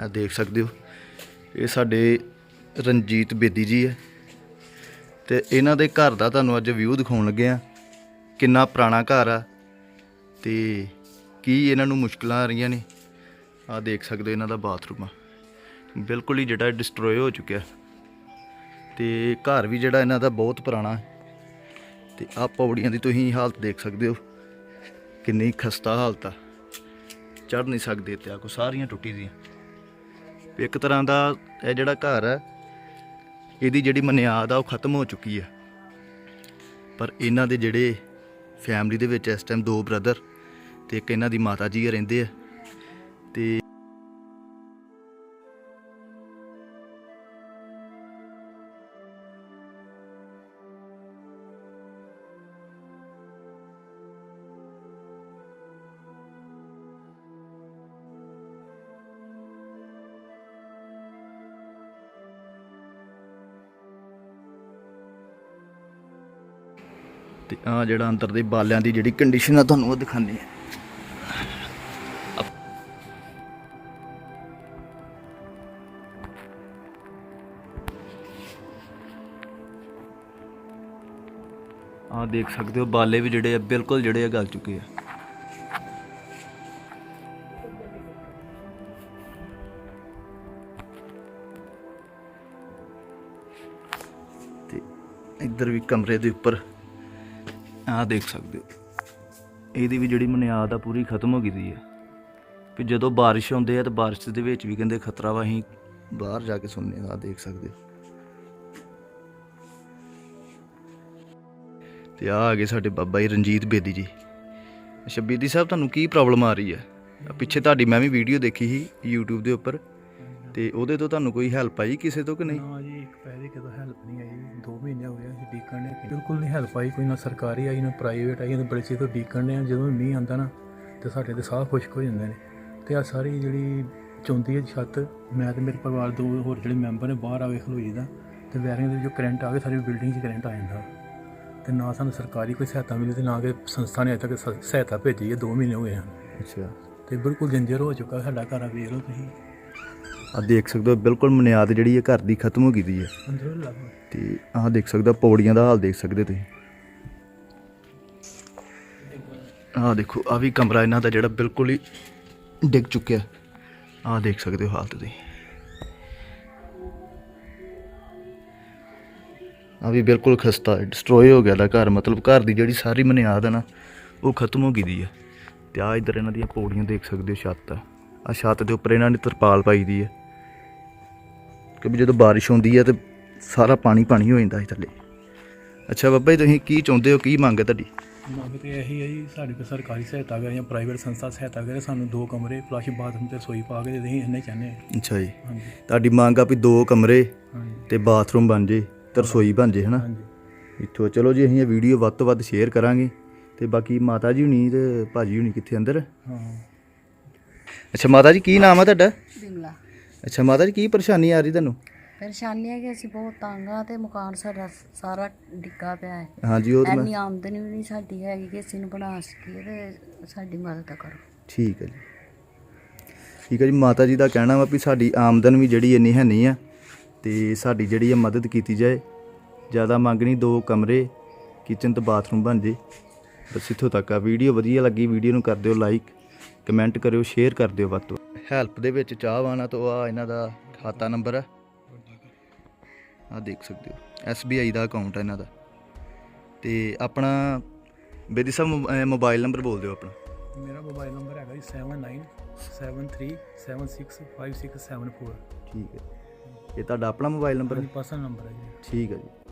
ਆ ਦੇਖ ਸਕਦੇ ਹੋ। ਇਹ ਸਾਡੇ ਰਣਜੀਤ ਬੇਦੀ ਜੀ ਹੈ ਤੇ ਇਹਨਾਂ ਦੇ ਘਰ ਦਾ ਤੁਹਾਨੂੰ ਅੱਜ ਵਿਊ ਦਿਖਾਉਣ ਲੱਗੇ ਆ। ਕਿੰਨਾ ਪੁਰਾਣਾ ਘਰ ਆ ਤੇ ਕੀ ਇਹਨਾਂ ਨੂੰ ਮੁਸ਼ਕਲਾਂ ਆ ਰਹੀਆਂ ਨੇ। ਆ ਦੇਖ ਸਕਦੇ ਹੋ ਇਹਨਾਂ ਦਾ ਬਾਥਰੂਮ ਆ। ਬਿਲਕੁਲ ਹੀ ਜਿਹੜਾ ਡਿਸਟਰੋਏ ਹੋ ਚੁੱਕਿਆ। ਤੇ ਘਰ ਵੀ ਜਿਹੜਾ ਇਹਨਾਂ ਦਾ ਬਹੁਤ ਪੁਰਾਣਾ ਹੈ। ਤੇ ਆ ਪੌੜੀਆਂ ਦੀ ਤੁਸੀਂ ਹਾਲਤ ਦੇਖ ਸਕਦੇ ਹੋ। ਕਿੰਨੀ ਖਸਤਾ ਹਾਲਤ ਆ। ਚੜ ਨਹੀਂ ਸਕਦੇ ਤੇ ਆ ਕੋ ਸਾਰੀਆਂ ਟੁੱਟੀ ਦੀਆਂ। ਇੱਕ ਤਰ੍ਹਾਂ ਦਾ ਇਹ ਜਿਹੜਾ ਘਰ ਹੈ, ਇਹਦੀ ਜਿਹੜੀ ਮਨਿਆਦ ਆ ਉਹ ਖਤਮ ਹੋ ਚੁੱਕੀ ਆ ਪਰ ਇਹਨਾਂ ਦੇ ਜਿਹੜੇ ਫੈਮਿਲੀ ਦੇ ਵਿੱਚ ਇਸ ਟਾਈਮ ਦੋ ਬ੍ਰਦਰ ਤੇ ਇੱਕ ਇਹਨਾਂ ਦੀ ਮਾਤਾ ਜੀ ਰਹਿੰਦੇ ਆ। ਤੇ ਤੇ, ਆ ਜਿਹੜਾ ਅੰਦਰ ਦੇ ਬਾਲਿਆਂ ਦੀ ਜਿਹੜੀ ਕੰਡੀਸ਼ਨ ਆ ਤੁਹਾਨੂੰ ਉਹ ਦਿਖਾਉਂਦੇ ਹੈ। ਆ ਦੇਖ ਸਕਦੇ ਹੋ, ਬਾਲੇ ਵੀ ਜਿਹੜੇ ਆ, ਬਿਲਕੁਲ ਜਿਹੜੇ ਆ ਗਲ ਚੁੱਕੇ ਆ। ਤੇ ਇੱਧਰ ਵੀ ਕਮਰੇ ਦੇ ਉੱਪਰ ਆਹ ਦੇਖ ਸਕਦੇ ਹੋ। ਇਹਦੀ ਵੀ ਜਿਹੜੀ ਬੁਨਿਆਦ ਆ, ਪੂਰੀ ਖਤਮ ਹੋ ਗਈ ਦੀ ਹੈ ਵੀ ਜਦੋਂ ਬਾਰਿਸ਼ ਹੁੰਦੇ ਆ ਤਾਂ ਬਾਰਿਸ਼ ਦੇ ਵਿੱਚ ਵੀ ਕਹਿੰਦੇ ਖਤਰਾ ਵਾ, ਅਸੀਂ ਬਾਹਰ ਜਾ ਕੇ ਸੁਣਨੇ ਆ ਦੇਖ ਸਕਦੇ ਹੋ। ਤੇ ਆ ਆ ਗਏ ਸਾਡੇ ਬਾਬਾ ਜੀ, ਰਣਜੀਤ ਬੇਦੀ ਜੀ। ਅੱਛਾ, ਬੇਦੀ ਸਾਹਿਬ, ਤੁਹਾਨੂੰ ਕੀ ਪ੍ਰੋਬਲਮ ਆ ਰਹੀ ਹੈ ਪਿੱਛੇ ਤੁਹਾਡੀ ਮੈਂ ਵੀ ਵੀਡੀਓ ਦੇਖੀ ਸੀ YouTube ਦੇ ਉੱਪਰ। ਤੇ ਉਹਦੇ ਤੋਂ ਤੁਹਾਨੂੰ ਕੋਈ ਹੈਲਪ ਆਈ ਕਿਸੇ ਤੋਂ ਕਿ ਨਹੀਂ? ਨਾ ਜੀ, ਇੱਕ ਪੈਸੇ ਕਿਤੋਂ ਹੈਲਪ ਨਹੀਂ ਆਈ 2 ਮਹੀਨੇ ਅਸੀਂ ਡੀਕਣ ਨੇ ਬਿਲਕੁਲ ਨਹੀਂ ਹੈਲਪ ਆਈ ਕੋਈ ਨਾ ਸਰਕਾਰੀ ਆਈ ਨਾ ਪ੍ਰਾਈਵੇਟ ਆਈ ਤੇ ਬੜੇ ਚੀਜ਼ ਤੋਂ ਡੀਕਣ ਨੇ ਜਦੋਂ ਵੀ ਮੀਂਹ ਆਉਂਦਾ ਨਾ ਤੇ ਸਾਡੇ ਤੇ ਸਾਹ ਖੁਸ਼ਕ ਹੋ ਜਾਂਦੇ ਨੇ। ਤੇ ਆ ਸਾਰੀ ਜਿਹੜੀ ਚੌਂਦੀ ਹੈ ਛੱਤ ਮੈਂ ਤੇ ਮੇਰੇ ਪਰਿਵਾਰ ਦੋ ਹੋਰ ਜਿਹੜੇ ਮੈਂਬਰ ਨੇ ਬਾਹਰ ਆ ਕੇ ਖਲੋਈ ਦਾ ਤੇ ਵਾਇਰਿੰਗ ਦੇ ਜੋ ਕਰੰਟ ਆ ਗਏ ਸਾਰੀ ਬਿਲਡਿੰਗ 'ਚ ਕਰੰਟ ਆ ਜਾਂਦਾ। ਤੇ ਨਾ ਸਾਨੂੰ ਸਰਕਾਰੀ ਕੋਈ ਸਹਾਇਤਾ ਮਿਲੀ ਤੇ ਨਾ ਕਿ ਸੰਸਥਾ ਨੇ ਅਜੇ ਤੱਕ ਸਹਾਇਤਾ ਭੇਜੀ ਹੈ 2 ਮਹੀਨੇ ਹੋ ਗਏ ਹਨ। ਅੱਛਾ। ਤੇ ਬਿਲਕੁਲ ਜੰਜਰ ਹੋ ਚੁੱਕਾ ਸਾਡਾ ਘਰ ਆ ਵੇਖ ਲਓ ਤੁਸੀਂ। ਆ ਦੇਖ ਸਕਦੇ ਹੋ ਬਿਲਕੁਲ ਬੁਨਿਆਦ ਜਿਹੜੀ ਹੈ ਘਰ ਦੀ ਖਤਮ ਹੋ ਗਈ ਦੀ ਹੈ। ਅੰਦਰੋਂ ਤੇ ਆਹ ਦੇਖ ਸਕਦੇ ਹੋ ਪੌੜੀਆਂ ਦਾ ਹਾਲ ਦੇਖ ਸਕਦੇ ਤੁਸੀਂ। ਆਹ ਦੇਖੋ ਆ ਵੀ ਕਮਰਾ ਇਹਨਾਂ ਦਾ ਜਿਹੜਾ ਬਿਲਕੁਲ ਹੀ ਡਿੱਗ ਚੁੱਕਿਆ। ਆਹ ਦੇਖ ਸਕਦੇ ਹੋ ਹਾਲਤ ਦੀ ਆ ਵੀ ਬਿਲਕੁਲ ਖਸਤਾ ਡਿਸਟਰੋਏ ਹੋ ਗਿਆ ਦਾ ਘਰ। ਮਤਲਬ ਘਰ ਦੀ ਜਿਹੜੀ ਸਾਰੀ ਬੁਨਿਆਦ ਹੈ ਨਾ, ਉਹ ਖਤਮ ਹੋ ਗਈ ਦੀ ਹੈ। ਤੇ ਆ ਇਧਰ ਇਹਨਾਂ ਦੀਆਂ ਪੌੜੀਆਂ ਦੇਖ ਸਕਦੇ ਹੋ ਛੱਤ ਆ। ਛੱਤ ਦੇ ਉੱਪਰ ਇਹਨਾਂ ਨੇ ਤਰਪਾਲ ਪਾਈ ਦੀ ਹੈ। ਕਿਉਂਕਿ ਜਦੋਂ ਬਾਰਿਸ਼ ਹੁੰਦੀ ਹੈ ਤੇ ਸਾਰਾ ਪਾਣੀ ਪਾਣੀ ਹੋ ਜਾਂਦਾ ਹੈ ਥੱਲੇ। ਅੱਛਾ ਬਾਬਾ ਜੀ ਤੁਸੀਂ ਕੀ ਚਾਹੁੰਦੇ ਹੋ ਕੀ ਮੰਗ ਹੈ ਤੁਹਾਡੀ? ਮੰਗ ਤੇ ਇਹੀ ਹੈ ਜੀ ਸਾਡੇ ਕੋਲ ਸਰਕਾਰੀ ਸਹਾਇਤਾ ਕਰੇ ਜਾਂ ਪ੍ਰਾਈਵੇਟ ਸੰਸਥਾ ਸਹਾਇਤਾ ਕਰੇ ਸਾਨੂੰ ਦੋ ਕਮਰੇ ਫਲਸ਼ ਬਾਥਰੂਮ ਤੇ ਰਸੋਈ ਪਾ ਕੇ ਦੇ ਦੇਹੀਂ ਇੰਨੇ ਚਾਹੁੰਦੇ ਹਾਂ ਅੱਛਾ ਜੀ। ਹਾਂਜੀ। ਤੁਹਾਡੀ ਮੰਗ ਆ ਵੀ ਦੋ ਕਮਰੇ ਹਾਂਜੀ। ਤੇ ਬਾਥਰੂਮ ਬਣ ਜੇ ਤੇ ਰਸੋਈ ਬਣ ਜੇ ਹਨਾ? ਹਾਂਜੀ। ਇੱਥੋਂ ਚਲੋ ਜੀ ਅਸੀਂ ਇਹ ਵੀਡੀਓ ਵੱਧ ਤੋਂ ਵੱਧ ਸ਼ੇਅਰ ਕਰਾਂਗੇ। ਤੇ ਬਾਕੀ ਮਾਤਾ ਜੀ ਹੁਣੀ ਤੇ ਭਾਜੀ ਹੁਣੀ ਕਿੱਥੇ ਅੰਦਰ? ਹਾਂ। ਅੱਛਾ ਮਾਤਾ ਜੀ ਕੀ ਨਾਮ ਆ ਤੁਹਾਡਾ? ਬਿਮਲਾ। ਅੱਛਾ ਮਾਤਾ ਜੀ ਕੀ ਪਰੇਸ਼ਾਨੀ ਆ ਰਹੀ ਤੁਹਾਨੂੰ? ਪਰੇਸ਼ਾਨੀ ਹੈ ਕਿ ਅਸੀਂ ਬਹੁਤ ਤੰਗ ਆ ਤੇ ਮਕਾਨ ਸਾਡਾ ਸਾਰਾ ਡਿੱਗਾ ਪਿਆ ਹੈ। ਹਾਂਜੀ ਉਹ ਤਾਂ ਐਨੀ ਮੈਂ ਆਮਦਨੀ ਵੀ ਨਹੀਂ ਸਾਡੀ ਹੈਗੀ ਕਿ ਅਸੀਂ ਨੂੰ ਬਣਾ ਸਕੀਏ ਤੇ ਸਾਡੀ ਮਦਦ ਕਰੋ। ਠੀਕ ਹੈ ਜੀ। ਠੀਕ ਹੈ ਜੀ ਮਾਤਾ ਜੀ ਦਾ ਕਹਿਣਾ ਵਾ ਵੀ ਸਾਡੀ ਆਮਦਨ ਵੀ ਜਿਹੜੀ ਇੰਨੀ ਹੈ ਨਹੀਂ ਆ ਤੇ ਸਾਡੀ ਜਿਹੜੀ ਹੈ ਮਦਦ ਕੀਤੀ ਜਾਏ ਜ਼ਿਆਦਾ ਮੰਗ ਨਹੀਂ ਦੋ ਕਮਰੇ ਕਿਚਨ ਤੇ ਬਾਥਰੂਮ ਬਣ ਜੇ। ਬਸ ਇੱਥੋਂ ਤੱਕ ਆ। ਵੀਡੀਓ ਵਧੀਆ ਲੱਗੀ ਵੀਡੀਓ ਨੂੰ ਕਰ ਦਿਓ ਲਾਈਕ ਕਮੈਂਟ ਕਰਿਓ ਸ਼ੇਅਰ ਕਰ ਦਿਓ ਵੱਧ ਤੋਂ ਹੈਲਪ ਦੇ ਵਿੱਚ ਚਾਹਵਾਨਾ ਤੋਂ ਆ ਇਹਨਾਂ ਦਾ ਖਾਤਾ ਨੰਬਰ ਆ। ਆ ਦੇਖ ਸਕਦੇ ਹੋ SBI ਦਾ ਅਕਾਊਂਟ ਹੈ ਇਹਨਾਂ ਦਾ। ਤੇ ਆਪਣਾ ਬੇਦੀ ਸਾਹਿਬ ਮੋਬਾਈਲ ਨੰਬਰ ਬੋਲ ਦਿਓ ਆਪਣਾ। ਮੇਰਾ ਮੋਬਾਈਲ ਨੰਬਰ ਹੈਗਾ ਜੀ 7973765674 ਠੀਕ ਹੈ। ਇਹ ਤੁਹਾਡਾ ਆਪਣਾ ਮੋਬਾਈਲ ਨੰਬਰ ਹੈ ਪਰਸਨਲ ਨੰਬਰ ਹੈ ਜੀ। ਠੀਕ ਹੈ ਜੀ।